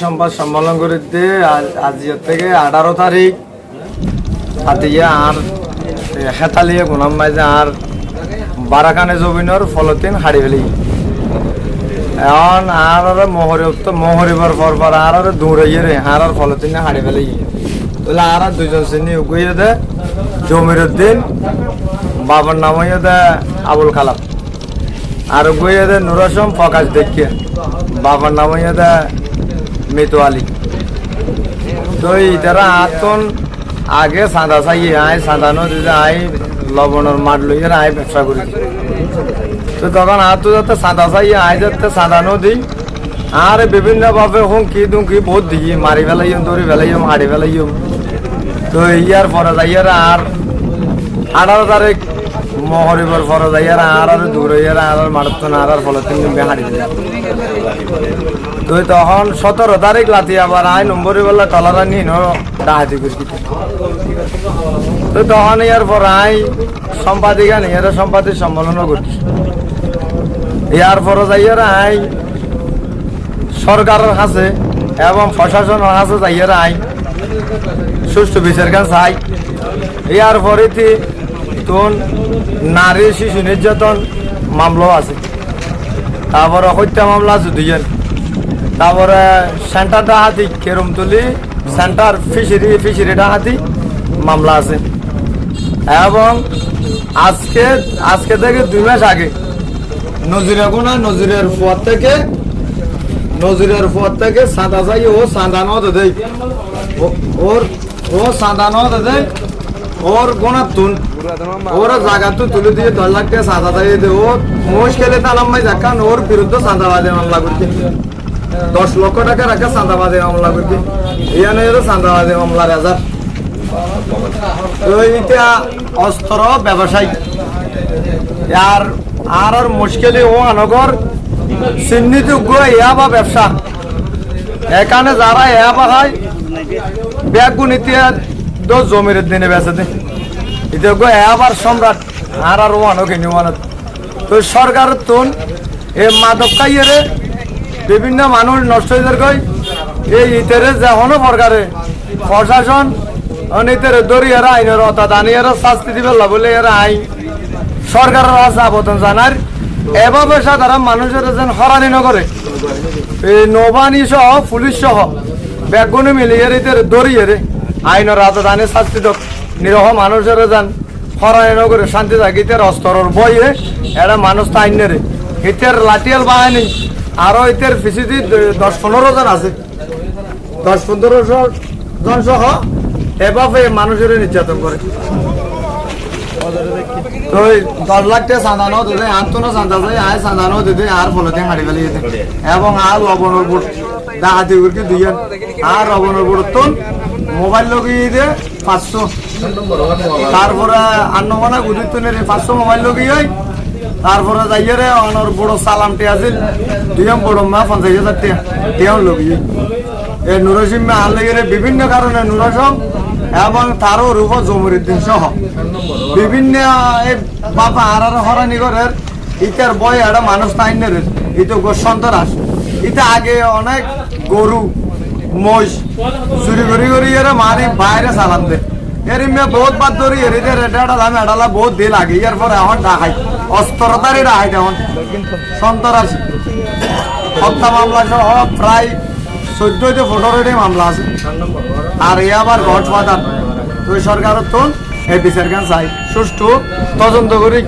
সংবাদ সম্মেলন করিতে আজ- থেকে আঠারো তারিখ। হাতিয়া আর হেতালিয়ে গুনাম মাইজে আর বারাকানে জমিনের ফলতিন হাড়ি ফেলি। এখন আর আর মহরি মহরিবার পর পর আর আর দৌড়াইয়ে রে, আর আর ফলতিন হাড়ি ফেলি। তাহলে আর আর দুজন শ্রেণি উগুইয়ে দে, জমির উদ্দিন, বাবার নাম হইয়ে দে আবুল কালাম। আর উগুইয়ে দে নুরাসম ফকাশ দেখিয়ে। বাবার নাম হইয়ে দে মিতু আলী তো ইতারা আতন আগে সাদা চাই, আই সাদানো দিতে আই লবণের মাঠ লইয়ে আই ব্যবসা করি। তো তখন আতো যাতে সাদা চাই, আই যাতে সাদানো দিই আর বিভিন্ন ভাবে হুমকি দুমকি বহুত দিই, মারি ফেলাইম দৌড়ি ফেলাইম, হাড়ি ফেলাইম। তো ইয়ার পরে যাইয়ার আর আঠারো তারিখ মহরিবর পরে যাইয়ার আর আর দূর আর আর মারত না আর আর ফলে তিন হাড়ি দিলাম তো তখন সতেরো তারিখ লাতি আবার আই নম্বরি বললা টলারা নিন ডাহাতি করে দিতে। তো। তখন ইয়ার পর আই সম্পাদিকা নিয়ে সম্পাদিক সম্মেলন করছি। ইয়ার পরে যাইয়ার আই সরকারের কাছে এবং প্রশাসনের কাছে যাইয়ার আই সুষ্ঠু বিচার কান চাই ইয়ার পরেতে তোন নারী শিশু নির্যাতন মামলাও আছে। তারপরে হত্যা মামলা আছে দুইজন তারপরে সেন্টার ডাহাতি কেরমতলি সেন্টার ফিশারি ফিশারি ডাহাতি মামলা আছে। এবং আজকে আজকে থেকে দুই মাস আগে নজিরা কোনা নজিরের পর থেকে, নজিরের পর থেকে সাদা চাই, ও সাদা নদ দেয় ওর, ও সাদা নদ দেয় ওর গোনা তুন, ওর জায়গা তো তুলে দিয়ে দশ লাখ টাকা সাদা চাই দে, ও মুশকিলে তালাম ভাই দেখান ওর বিরুদ্ধে সাদাবাদে মামলা করতে দশ লক্ষ টাকা রাখা চাঁদাবাদে মামলা করতে ইয়ানে এলো চাঁদাবাদে মামলা রেজার তো অস্ত্র ব্যবসায়ী। আর আর আর মুশকিলে ও আনগর চিহ্নিতজ্ঞ ইয়া বা ব্যবসা। এখানে যারা ইয়া বা হয়, ব্যাগ গুণিতে দশ জমির দিনে বেঁচে দে। এটা গো এবার সম্রাট আর আর ওয়ানো কিনি ওয়ানো তো সরকার তুন, এ মাদক খাইয়ে বিভিন্ন মানুষ নষ্ট হয়ে যায় এই ইতেরে যেমনও সরকারে প্রশাসন, অনিতেরে দরিয়ারা আইনের অর্থাৎ আনিয়ারা শাস্তি দিবে বলে এরা আইন। সরকারের আছে আবেদন জানার। এভাবে সাধারণ মানুষের যেন হরানি নগরে এই নৌবাহিনী সহ, পুলিশ সহ, বেগুনি মিলিয়ে এদের দরিয়ে রে আইনের রাজধানী শাস্তি দক নিরহ মানুষের যেন হরানি নগরে শান্তি থাকে ইতের অস্তরের বইয়ে এটা মানুষ তো আইনে রে ইতের লাঠিয়াল বাহিনী আরও ইতের ফিসিদি দশ পনেরো জন আছে। দশ পনেরো জন সহ এভাবে মানুষের নির্যাতন করে। তো দশ লাখ টাকা চাঁদানো দিতে আন্তনো চাঁদা যায় দিতে আর ফলতে হাঁড়ি ফেলে যেতে এবং আর লবণের বুট ডাহাতি করকে দুই আর লবণের বুট তো মোবাইল লগিয়ে দিয়ে পাঁচশো। তারপরে আর নমানা গুরুত্ব নেই পাঁচশো মোবাইল লগিয়ে তারপরে যাইয়ে রে, অনর বড় সালামটি আছিল। দুইম বড় মা, পঞ্চাশ হাজার টাকা তেও লগিয়ে এই নুরসিম আল লেগে বিভিন্ন কারণে নুরসম এবং তারও রূপ জমুরুদ্দিন সহ। বিভিন্ন এই বাবা আর আর হরানি ঘরের ইটার বয় একটা মানুষ তাইনের, ইতো সন্তরাস ইটা আগে অনেক গরু, মহিষ, চুরি করি করি এরা মারি বাইরে চালান দে এর ইমে বহুত বাদ ধরি, এর এটা দাম এডালা বহুত দিন লাগে ইয়ার পরে এখন ডাকাই অস্ত্রতারই ডাকাই এখন সন্তরাস হত্যা মামলা সহ প্রায় চোদ্দতে পনেরোটি মামলা আছে। আর এ আবার ঘট বাদান তো সরকারের তো এই চাই। সুষ্ঠু তদন্ত করি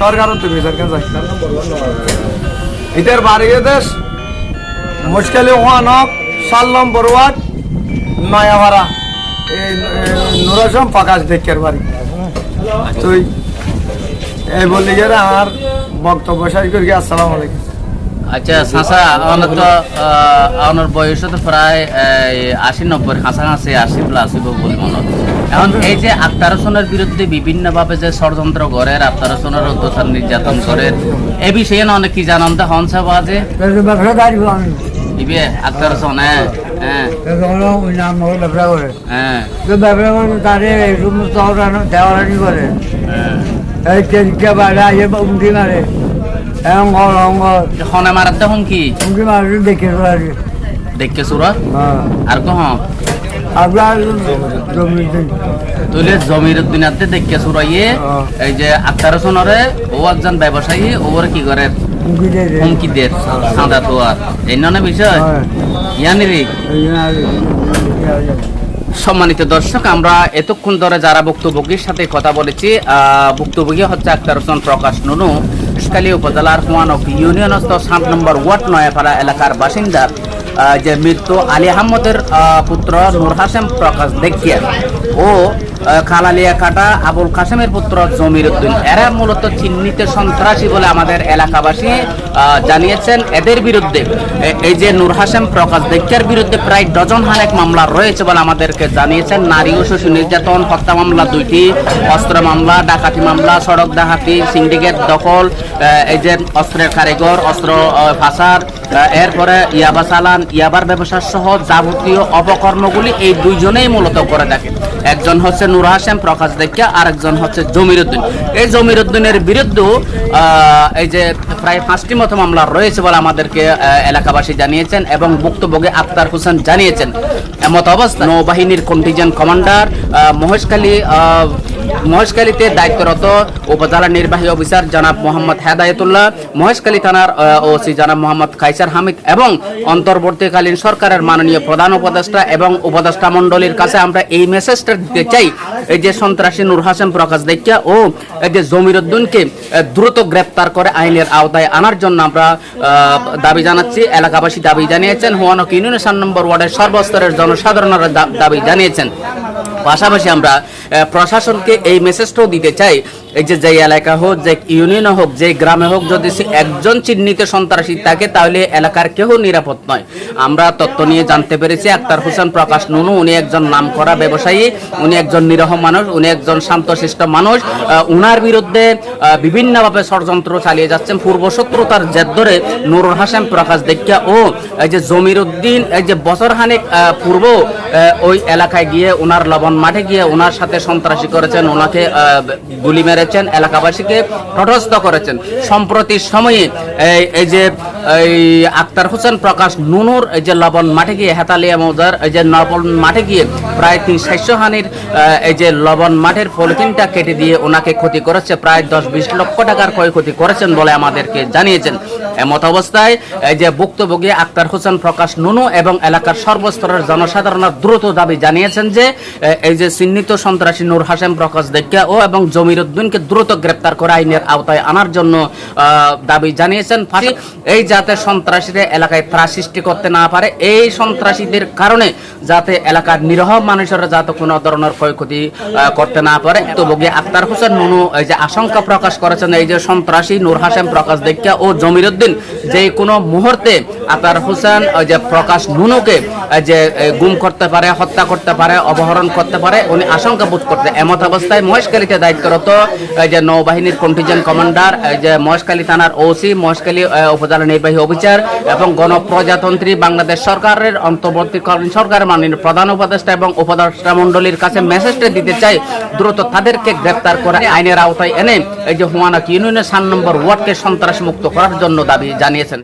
সরকারের তো বিচার চাই। ইতার বাড়িয়ে দেশ মুশকিলে সাল্লম নুরাসম প্রকাশ দেখের বাড়ি। তুই এই বলি গেলে আমার বক্তব্য শেষ করি আসসালামু আলাইকুম। আচ্ছা সাসা আমার তো আমার বয়স তো প্রায় আশি নব্বই কাছাকাছি আশি প্লাস হইব বলে মনে। এখন এই যে আক্তার হোসেনের বিরুদ্ধে বিভিন্নভাবে যে ষড়যন্ত্র করে আক্তার হোসেনের অত্যাচার নির্যাতন করে এ বিষয়ে না অনেক কি জানান? তো হন হনসা বাজে আক্তার হোসেন হ্যাঁ হ্যাঁ। ব্যবসা করে হ্যাঁ। তো ব্যবসা করে তাদের এই সমস্ত দেওয়ানি করে। হ্যাঁ। এই কেজিকে বাইরে আসে উমকি মারে। অঙ্গ অঙ্গ হনে মারাতে হন কি উমকি মারে দেখে আর কহ জমি তুলে জমির দিনাতে হ্যাঁ। এই যে আক্তার সোনরে ও একজন ব্যবসায়ী ওর কি করে? হুমকি সাদা এই বিষয়? হ্যাঁ। সম্মানিত দর্শক আমরা এতক্ষণ ধরে যারা ভুক্তভোগীর সাথে কথা বলেছি আহ, ভুক্তভোগী হচ্ছে আক্তার হোসেন প্রকাশ নুনু ইস্কালী উপজেলার হুয়ানক ইউনিয়নস্থ সাত নম্বর ওয়ার্ড নয়াপাড়া এলাকার বাসিন্দা যে মৃত্যু আলী আহমদের পুত্র নূর হাসেম প্রকাশ দেখিয়া। ও খালালিয়া কাটা আবুল কাসেমের পুত্র জমির উদ্দিন। এরা মূলত চিহ্নিত সন্ত্রাসী বলে আমাদের এলাকাবাসী জানিয়েছেন। এদের বিরুদ্ধে এই যে নূর হাসেম প্রকাশ দেখিয়ার বিরুদ্ধে প্রায় ডজন হানেক মামলা রয়েছে বলে আমাদেরকে জানিয়েছেন। নারী ও শিশু নির্যাতন হত্যা মামলা দুইটি অস্ত্র মামলা ডাকাতি মামলা সড়ক ডাকাতি সিন্ডিকেট দখল এই যে অস্ত্রের কারিগর অস্ত্র আহ, এরপরে ইয়াবা চালান ইয়াবার ব্যবসা সহ যাবতীয় অপকর্মগুলি এই দুইজনেই মূলত করে থাকে একজন হচ্ছে নূর হাসেম প্রকাশ দেখিয়া আরেকজন হচ্ছে জমির উদ্দিন এই জমির উদ্দিনের এই যে প্রায় পাঁচটি মতো মামলা রয়েছে বলে আমাদেরকে এলাকাবাসী জানিয়েছেন এবং ভুক্তভোগী আক্তার হোসেন জানিয়েছেন। এমত অবস্থা নৌবাহিনীর কন্টিজেন্ট কমান্ডার মহেশখালী মহেশখালীতে দায়িত্বরত উপজেলা নির্বাহী অফিসার জনাব মোহাম্মদ হেদায়তুল্লাহ, মহেশখালী থানার ওসি জনাব মোহাম্মদ খাইসার হামিদ এবং অন্তর্বর্তীকালীন সরকারের মাননীয় প্রধান উপদেষ্টা এবং উপদেষ্টা মণ্ডলীর কাছে আমরা এই মেসেজটা দিতে চাই। এই যে সন্ত্রাসী নূর হাসেম প্রকাশ দেখিয়া ও এই যে জমির উদ্দিনকে দ্রুত গ্রেপ্তার করে আইনের আওতায় আনার জন্য আমরা দাবি জানাচ্ছি। এলাকাবাসী দাবি জানিয়েছেন হুয়ানক ইউনিয়নের সাত নম্বর ওয়ার্ডের সর্বস্তরের জনসাধারণের দাবি জানিয়েছেন। পাশাপাশি আমরা প্রশাসনকে এই মেসেজটাও দিতে চাই। এই যে যে এলাকা হোক যে ইউনিয়ন হোক যে গ্রামে হোক যদি একজন চিহ্নিত সন্ত্রাসী থাকে তাহলে এলাকার কেউ নিরাপদ নয়। আমরা তথ্য নিয়ে জানতে পেরেছি আক্তার হোসেন প্রকাশ নুনু উনি একজন নামকরা ব্যবসায়ী উনি একজন নিরহ মানুষ উনি একজন শান্তশিষ্ট মানুষ। উনার বিরুদ্ধে বিভিন্নভাবে ষড়যন্ত্র চালিয়ে যাচ্ছেন। পূর্ব শত্রুতার জের ধরে নুরুল হাসান প্রকাশ দেখিয়া ও এই যে জমির উদ্দিন এই যে বছর খানেক আহ, পূর্ব ওই এলাকায় গিয়ে ওনার লবণ মাঠে গিয়ে ওনার সাথে সন্ত্রাসী করেছেন, ওনাকে গুলি মেরেছেন, এলাকাবাসীকে তটস্থ করেছেন। সম্প্রতি সময়ে এই যে, এই আক্তার হোসেন প্রকাশ নুনুর এই যে লবণ মাঠে গিয়ে হেতালিয়া মৌজার এই যে লবণ মাঠে গিয়ে প্রায় তিন সাতশো এই যে লবণ মাঠের পলিথিনটা কেটে দিয়ে ওনাকে ক্ষতি করেছে, প্রায় দশ বিশ লক্ষ টাকার ক্ষয়ক্ষতি করেছেন বলে আমাদেরকে জানিয়েছেন। এমত অবস্থায় এই যে ভুক্তভোগী আক্তার হোসেন প্রকাশ নুনু এবং এলাকার সর্বস্তরের জনসাধারণের দ্রুত দাবি জানিয়েছেন যে এই যে চিহ্নিত সন্ত্রাসী নূর হাসেম প্রকাশ দেখিয়া ও এবং জমির উদ্দিনকে দ্রুত গ্রেপ্তার করে আইনের আওতায় আনার জন্য দাবি জানিয়েছেন ফাঁসি। এই যাতে সন্ত্রাসীরা এলাকায় ত্রাস সৃষ্টি করতে না পারে, এই সন্ত্রাসীদের কারণে যাতে এলাকার নিরহ মানুষেরা যাতে কোনো ধরনের ক্ষয়ক্ষতি করতে না পারে। তো ভোগী আক্তার হোসেন নুনু এই যে আশঙ্কা প্রকাশ করেছেন, এই যে সন্ত্রাসী নূর হাসেম প্রকাশ দেখিয়া ও জমির উদ্দিন যে কোনো মুহূর্তে আক্তার হোসেন, ওই যে প্রকাশ নুনুকে যে গুম করতে পারে, হত্যা করতে পারে অপহরণ করতে পারে, উনি আশঙ্কা বোধ করতে এমত অবস্থায় মহেশখালীতে দায়িত্বরত যে নৌবাহিনীর কন্টিজেন্ট কমান্ডার যে মহেশখালী থানার ওসি মহেশখালী উপজেলা নির্বাহী অফিসার এবং গণপ্রজাতন্ত্রী বাংলাদেশ সরকারের অন্তর্বর্তীকালীন সরকারের মাননীয় প্রধান উপদেষ্টা এবং উপদেষ্টা মণ্ডলীর কাছে মেসেজটা দিতে চাই। দ্রুত তাদেরকে গ্রেপ্তার করে আইনের আওতায় এনে, এই যে হুয়ানাক ইউনিয়নের সাত নম্বর ওয়ার্ডকে সন্ত্রাস মুক্ত করার জন্য দাবি জানিয়েছেন।